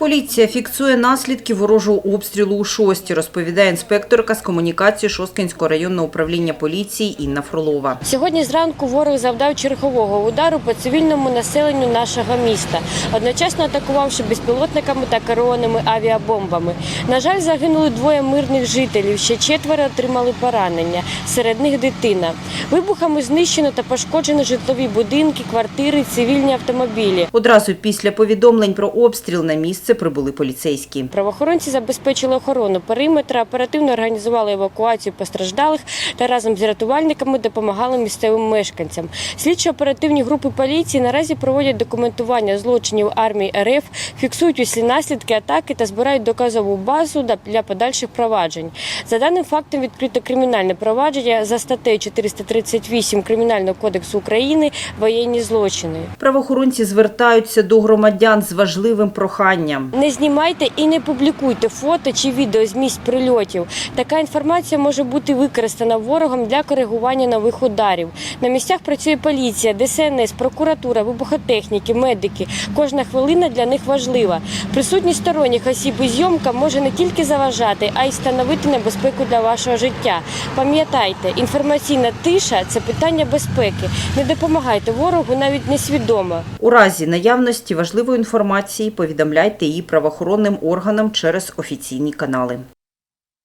Поліція фіксує наслідки ворожого обстрілу у шості, розповідає інспекторка з комунікації Шосткинського районного управління поліції Інна Фролова. Сьогодні зранку ворог завдав чергового удару по цивільному населенню нашого міста, одночасно атакувавши безпілотниками та керованими авіабомбами. На жаль, загинули двоє мирних жителів, ще четверо отримали поранення. Серед них дитина. Вибухами знищено та пошкоджено житлові будинки, квартири, цивільні автомобілі. Одразу після повідомлень про обстріл на місце прибули поліцейські. Правоохоронці забезпечили охорону периметра, оперативно організували евакуацію постраждалих та разом з рятувальниками допомагали місцевим мешканцям. Слідчо-оперативні групи поліції наразі проводять документування злочинів армії РФ, фіксують усі наслідки атаки та збирають доказову базу для подальших проваджень. За даним фактом відкрито кримінальне провадження за статтею 438 Кримінального кодексу України воєнні злочини. Правоохоронці звертаються до громадян з важливим проханням. Не знімайте і не публікуйте фото чи відео з місць прильотів. Така інформація може бути використана ворогом для коригування нових ударів. На місцях працює поліція, ДСНС, прокуратура, вибухотехніки, медики. Кожна хвилина для них важлива. Присутність сторонніх осіб і зйомка може не тільки заважати, а й становити небезпеку для вашого життя. Пам'ятайте, інформаційна тиша це питання безпеки. Не допомагайте ворогу навіть несвідомо. У разі наявності важливої інформації повідомляйте її правоохоронним органам через офіційні канали.